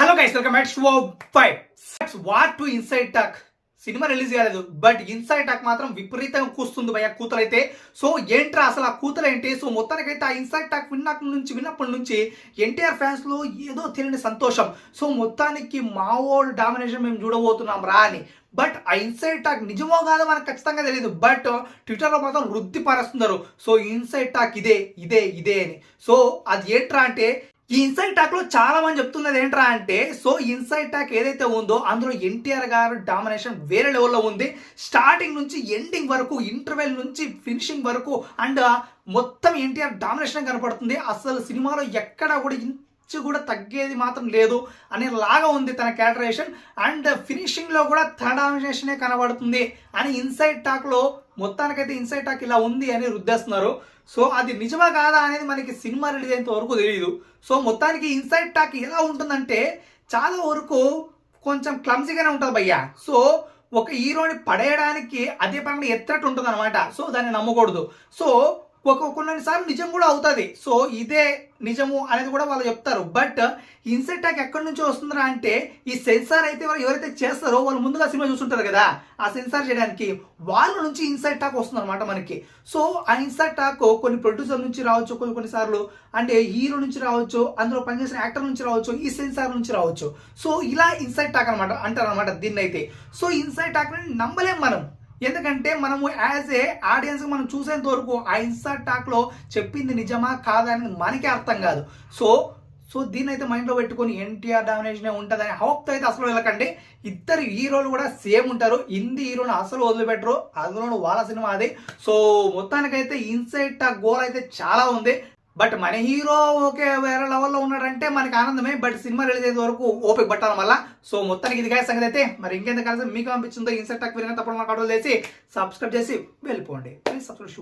Hello guys welcome back show five what to inside talk cinema release కాలేదు but inside talk మాత్రం విపరీతంగా కూస్తుంది భయ కూతురైతే so ఏంట్రా అసలు ఆ కూతురు ఏంటి సో మొత్తానికైతే ఆ ఇన్సైడ్ టాక్ విన్నప్పటి నుంచి విన్నప్పటి నుంచి ఎన్టీఆర్ ఫ్యాన్స్లో ఏదో తెలియని సంతోషం. సో మొత్తానికి మా ఓల్డ్ డామినేషన్ మేము చూడబోతున్నాం రా అని. బట్ ఆ ఇన్సైడ్ టాక్ నిజమో కాదో మనకు ఖచ్చితంగా తెలియదు బట్ ట్విట్టర్లో మాత్రం వృద్ధి పరుస్తున్నారు. సో ఇన్సైడ్ టాక్ ఇదే ఇదే ఇదే అని. సో అది ఏంట్రా అంటే ఈ ఇన్సైడ్ టాక్లో చాలా మంది చెప్తున్నది ఏంట్రా అంటే సో ఇన్సైడ్ టాక్ ఏదైతే ఉందో అందులో ఎన్టీఆర్ గారు డామినేషన్ వేరే లెవెల్లో ఉంది. స్టార్టింగ్ నుంచి ఎండింగ్ వరకు ఇంటర్వెల్ నుంచి ఫినిషింగ్ వరకు అండ్ మొత్తం ఎన్టీఆర్ డామినేషన్ కనపడుతుంది. అసలు సినిమాలో ఎక్కడ కూడా టచ్ కూడా తగ్గేది మాత్రం లేదు అనే లాగా ఉంది తన క్యాటరేషన్. అండ్ ఫినిషింగ్లో కూడా తన కనబడుతుంది అని ఇన్సైడ్ టాక్లో మొత్తానికైతే ఇన్సైడ్ టాక్ ఇలా ఉంది అని రుద్దేస్తున్నారు. సో అది నిజమా కాదా అనేది మనకి సినిమా రిలీజ్ అయినంత వరకు తెలియదు సో మొత్తానికి ఇన్సైడ్ టాక్ ఎలా ఉంటుందంటే చాలా వరకు కొంచెం క్లమ్సీగానే ఉంటుంది భయ్యా. సో ఒక హీరోని పడేయడానికి అదే పరంగా ఎత్తట్టు ఉంటుంది అనమాట సో దాన్ని నమ్మకూడదు. సో కొన్నిసార్లు నిజం కూడా అవుతుంది. సో ఇదే నిజము అనేది కూడా వాళ్ళు చెప్తారు. బట్ ఇన్సెట్ టాక్ ఎక్కడి నుంచి వస్తుందా అంటే ఈ సెన్సార్ అయితే వాళ్ళు ఎవరైతే చేస్తారో వాళ్ళు ముందుగా సినిమా చూస్తుంటారు కదా ఆ సెన్సార్ చేయడానికి వాళ్ళ నుంచి ఇన్సైడ్ టాక్ వస్తుంది అనమాట మనకి. సో ఆ ఇన్సైట్ టాక్ కొన్ని ప్రొడ్యూసర్ నుంచి రావచ్చు కొన్ని కొన్నిసార్లు అంటే హీరో నుంచి రావచ్చు అందులో పనిచేసిన యాక్టర్ నుంచి రావచ్చు ఈ సెన్సార్ నుంచి రావచ్చు. సో ఇలా ఇన్సైడ్ టాక్ అనమాట అంటారు అనమాట దీన్ని అయితే సో ఇన్సైడ్ టాక్ నమ్మలేం మనం. ఎందుకంటే మనము యాజ్ ఏ ఆడియన్స్ మనం చూసేంత వరకు ఆ ఇన్సా టాక్లో చెప్పింది నిజమా కాదా అనేది మనకే అర్థం కాదు. సో సో దీన్ని అయితే మైండ్లో పెట్టుకొని ఎన్టీఆర్ డామినేషన్ ఉంటుందని హోప్తో అయితే అసలు వెళ్ళకండి. ఇద్దరు హీరోలు కూడా సేమ్ ఉంటారు. హిందీ హీరోని అసలు వదిలిపెట్టరు. అందులోనూ వాళ్ళ సినిమా అది. సో మొత్తానికైతే ఇన్సైడ్ టాక్ గోల్ అయితే చాలా ఉంది. బట్ మన హీరో ఓకే వేరే లెవెల్లో ఉన్నాడంటే మనకి ఆనందమే. బట్ సినిమా రిలీజ్ అయ్యే వరకు ఓపిక పట్టడం వల్ల సో మొత్తానికి ఇది గాయ సంగతి అయితే మరి ఇంకెంత కలిసి మీకు అనిపించిందో ఇన్సెట్ టాక్ విరిగిన తప్పుడు మాకు చేసి సబ్స్క్రైబ్ చేసి వెళ్ళిపోండి. Please subscribe